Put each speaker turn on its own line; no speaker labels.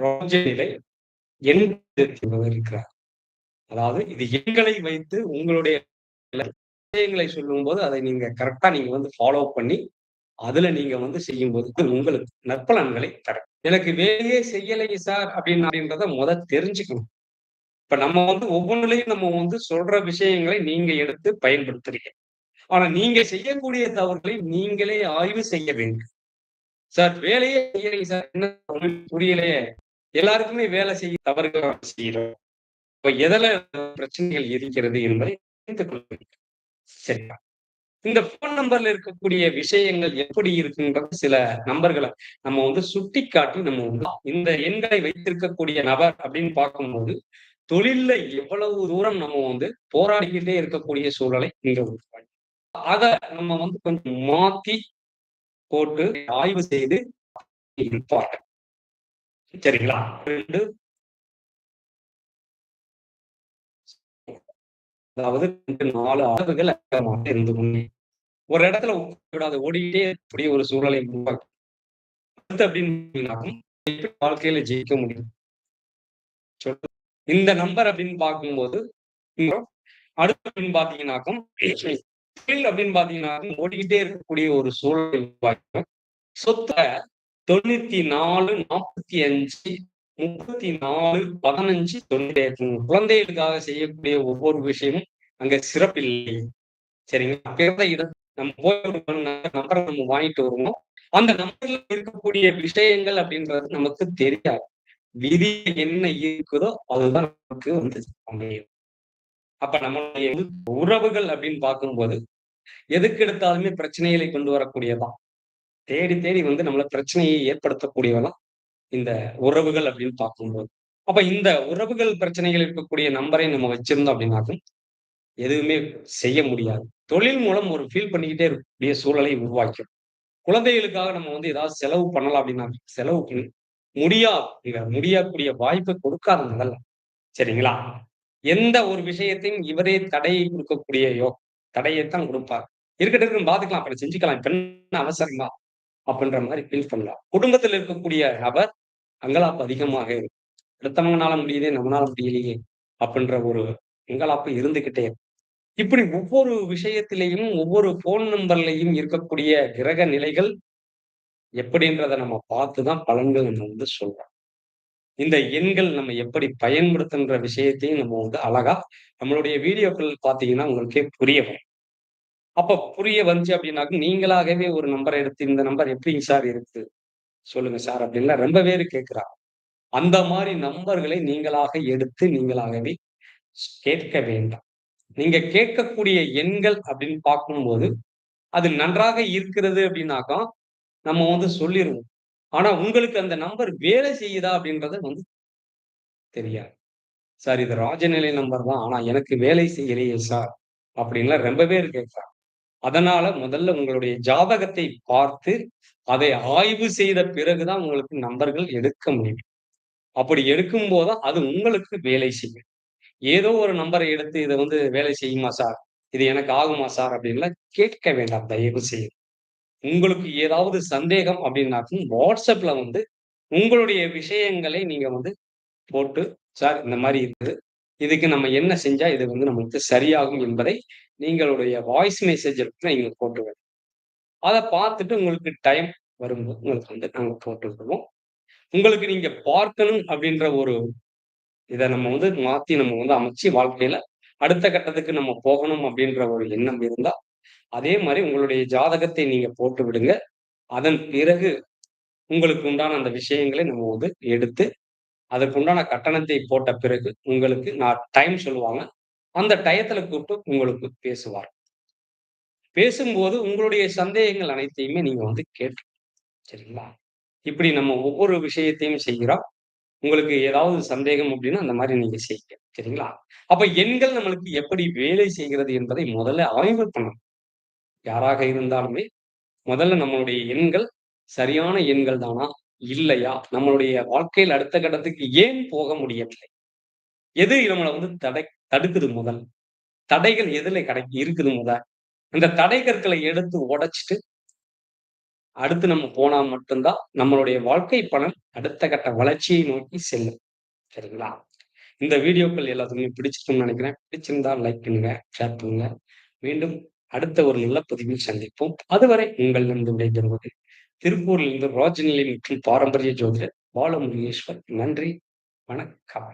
நிலை இருக்கிறார். அதாவது இது எண்களை வைத்து உங்களுடைய விஷயங்களை சொல்லும்போது அதை நீங்க கரெக்டா நீங்க வந்து ஃபாலோ பண்ணி அதுல நீங்க வந்து செய்யும்போது உங்களுக்கு நற்பலன்களை தரும். எனக்கு வேலையே செய்யலை சார் அப்படின்னு அப்படின்றத முத தெரிஞ்சுக்கணும். இப்ப நம்ம வந்து ஒவ்வொன்றுலையும் நம்ம வந்து சொல்ற விஷயங்களை நீங்க எடுத்து பயன்படுத்துறீங்க. ஆனா நீங்க செய்யக்கூடிய தவறுகளை நீங்களே ஆய்வு செய்ய வேண்டும். சார் வேலையே செய்யலை சார் என்ன புரியலையே? எல்லாருக்குமே வேலை செய்ய தவறுகள் செய்யறோம். இப்ப எதில பிரச்சனைகள் இருக்கிறது என்பதை தெரிந்து கொள்ள சரியா? இந்த போன் நம்பர்ல இருக்கக்கூடிய விஷயங்கள் எப்படி இருக்குன்றது சில நம்பர்களை நம்ம வந்து சுட்டி காட்டி நம்ம வந்து இந்த எண்களை வைத்திருக்கக்கூடிய நபர் அப்படின்னு பார்க்கும்போது தொழில்ல எவ்வளவு தூரம் நம்ம வந்து போராடிக்கிட்டே இருக்கக்கூடிய சூழலை இங்க உருவாக்கி. அதை நம்ம வந்து கொஞ்சம் மாத்தி போட்டு ஆய்வு செய்து இருப்பார்கள் சரிங்களா? ரெண்டு. அதாவது நாலு அளவுகள் அதிகமாக இருந்து ஒரு இடத்துல விடாத ஓடிக்கிட்டே இருக்கக்கூடிய ஒரு சூழலை உருவாக்கும். அப்படின்னு வாழ்க்கையில ஜெயிக்க முடியும்? இந்த நம்பர் அப்படின்னு பார்க்கும்போது அடுத்து அப்படின்னு பாத்தீங்கன்னாக்கும் அப்படின்னு பாத்தீங்கன்னாக்கும் ஓடிக்கிட்டே இருக்கக்கூடிய ஒரு சூழலை உருவாக்கும் சொத்தை தொண்ணூத்தி நாலு நாற்பத்தி அஞ்சு முப்பத்தி நாலு பதினஞ்சு தொண்ணூத்தி குழந்தைகளுக்காக செய்யக்கூடிய ஒவ்வொரு விஷயமும் அங்க சிறப்பில்லை. சரிங்களா? பிறந்த இடம் நம்ம போய் ஒரு நம்பரை நம்ம வாங்கிட்டு வருவோம். அந்த நம்பர்ல இருக்கக்கூடிய விஷயங்கள் அப்படின்றது நமக்கு தெரியாது. விதி என்ன இருக்குதோ அதுதான் நமக்கு வந்து அமையும். அப்ப நம்மளுடைய உறவுகள் அப்படின்னு பார்க்கும்போது எதுக்கு எடுத்தாலுமே பிரச்சனைகளை கொண்டு வரக்கூடியதான் தேடி தேடி வந்து நம்மள பிரச்சனையை ஏற்படுத்தக்கூடியவெல்லாம் இந்த உறவுகள் அப்படின்னு பார்க்கும்போது. அப்ப இந்த உறவுகள் பிரச்சனைகள் இருக்கக்கூடிய நம்பரை நம்ம வச்சிருந்தோம் அப்படின்னாக்கும் எதுவுமே செய்ய முடியாது. தொழில் மூலம் ஒரு ஃபீல் பண்ணிக்கிட்டே இருக்கக்கூடிய சூழலை உருவாக்கும் குழந்தைகளுக்காக நம்ம வந்து ஏதாவது செலவு பண்ணலாம் அப்படின்னா செலவு முடியா முடியக்கூடிய வாய்ப்பை கொடுக்காத முதல்ல சரிங்களா? எந்த ஒரு விஷயத்தையும் இவரே தடையை கொடுக்கக்கூடிய யோ தடையைத்தான் கொடுப்பார். இருக்கட்டும் பாத்துக்கலாம் அப்படி செஞ்சுக்கலாம். பெண் என்ன அவசரமா? அப்படின்ற மாதிரி ஃபீல் பண்ணலாம். குடும்பத்தில் இருக்கக்கூடிய நபர் அங்கலாப்பு அதிகமாக இருக்கும் அடுத்தவங்கனால முடியுதே நம்மளால முடியலையே அப்படின்ற ஒரு அங்கலாப்பு இருந்துகிட்டே இப்படி ஒவ்வொரு விஷயத்திலையும் ஒவ்வொரு போன் நம்பர்லையும் இருக்கக்கூடிய கிரக நிலைகள் எப்படின்றத நம்ம பார்த்துதான் பலன்கள் நம்ம வந்து சொல்றோம். இந்த எண்கள் நம்ம எப்படி பயன்படுத்துன்ற விஷயத்தையும் நம்ம வந்து அழகா நம்மளுடைய வீடியோக்கள் பார்த்தீங்கன்னா உங்களுக்கே புரிய வரும். அப்ப புரிய வந்துச்சு அப்படின்னாக்க நீங்களாகவே ஒரு நம்பரை எடுத்து இந்த நம்பர் எப்படிங்க சார் இருக்கு? சொல்லுங்க சார் அப்படின்லாம் ரொம்ப பேர் கேட்கிறாங்க அந்த மாதிரி நம்பர்களை நீங்களாக எடுத்து நீங்களாகவே கேட்க வேண்டாம். நீங்க கேட்கக்கூடிய எண்கள் அப்படின்னு பார்க்கும்போது அது நன்றாக இருக்கிறது அப்படின்னாக்கா நம்ம வந்து சொல்லிடுவோம் ஆனா உங்களுக்கு அந்த நம்பர் வேலை செய்யுதா அப்படின்றது வந்து தெரியாது. சார் இது ராஜநிலை நம்பர் தான். ஆனா எனக்கு வேலை செய்யலையே சார் அப்படின்லாம் ரொம்ப பேர் கேட்கிறாங்க அதனால முதல்ல உங்களுடைய ஜாதகத்தை பார்த்து அதை ஆய்வு செய்த பிறகுதான் உங்களுக்கு நம்பர்கள் எடுக்க முடியும். அப்படி எடுக்கும் போதுதான் அது உங்களுக்கு வேலை செய்யும். ஏதோ ஒரு நம்பரை எடுத்து இதை வந்து வேலை செய்யுமா சார்? இது எனக்கு ஆகுமா சார்? அப்படின்லாம் கேட்க வேண்டாம் தயவு செய்யும் உங்களுக்கு ஏதாவது சந்தேகம் அப்படின்னாக்கும் வாட்ஸ்அப்ல வந்து உங்களுடைய விஷயங்களை நீங்க வந்து போட்டு சார் இந்த மாதிரி இருக்குது. இதுக்கு நம்ம என்ன செஞ்சா இது வந்து நம்மளுக்கு சரியாகும் என்பதை நீங்களுடைய வாய்ஸ் மெசேஜ் இருக்கு நீங்க போட்டு விடுங்க அதை பார்த்துட்டு உங்களுக்கு டைம் வரும்போது உங்களுக்கு வந்து நாங்கள் போட்டு விடுவோம் உங்களுக்கு நீங்க பார்க்கணும் அப்படின்ற ஒரு இதை நம்ம வந்து மாத்தி நம்ம வந்து அமைச்சு வாழ்க்கையில அடுத்த கட்டத்துக்கு நம்ம போகணும் அப்படின்ற ஒரு எண்ணம் இருந்தா அதே மாதிரி உங்களுடைய ஜாதகத்தை நீங்க போட்டு விடுங்க. அதன் பிறகு உங்களுக்கு உண்டான அந்த விஷயங்களை நம்ம வந்து எடுத்து அதுக்கு உண்டான கட்டணத்தை போட்ட பிறகு உங்களுக்கு நான் டைம் சொல்லுவாங்க. அந்த டயத்துல கூப்பிட்டு உங்களுக்கு பேசுவார். பேசும்போது உங்களுடைய சந்தேகங்கள் அனைத்தையுமே நீங்க வந்து கேட்டு சரிங்களா? இப்படி நம்ம ஒவ்வொரு விஷயத்தையும் செய்கிறோம் உங்களுக்கு ஏதாவது சந்தேகம் அப்படின்னா அந்த மாதிரி நீங்க செய்யுங்க. சரிங்களா? அப்ப எண்கள் நம்மளுக்கு எப்படி வேலை செய்கிறது என்பதை முதல்ல ஆய்வு பண்ணணும். யாராக இருந்தாலுமே முதல்ல நம்மளுடைய எண்கள் சரியான எண்கள் தானா? இல்லையா? நம்மளுடைய வாழ்க்கையில் அடுத்த கட்டத்துக்கு ஏன் போக முடியவில்லை? எது நம்மளை வந்து தடை தடுக்குது முதல் தடைகள் எதுல கடை இருக்குது முதல் இந்த தடை கற்களை எடுத்து உடைச்சிட்டு அடுத்து நம்ம போனா மட்டும்தான் நம்மளுடைய வாழ்க்கை பணம் அடுத்த கட்ட வளர்ச்சியை நோக்கி செல்லும். சரிங்களா? இந்த வீடியோக்கள் எல்லாத்துக்குமே பிடிச்சிருக்கும்னு நினைக்கிறேன். பிடிச்சிருந்தா லைக் பண்ணுங்க, ஷேர் பண்ணுங்க. மீண்டும் அடுத்த ஒரு நல்ல பதிவில் சந்திப்போம். அதுவரை உங்களிடம் விடைபெறுவது திருப்பூரிலிருந்து ராஜநிலை மற்றும் பாரம்பரிய ஜோதிடர் பாலமுருகேஸ்வர். நன்றி, வணக்கம்.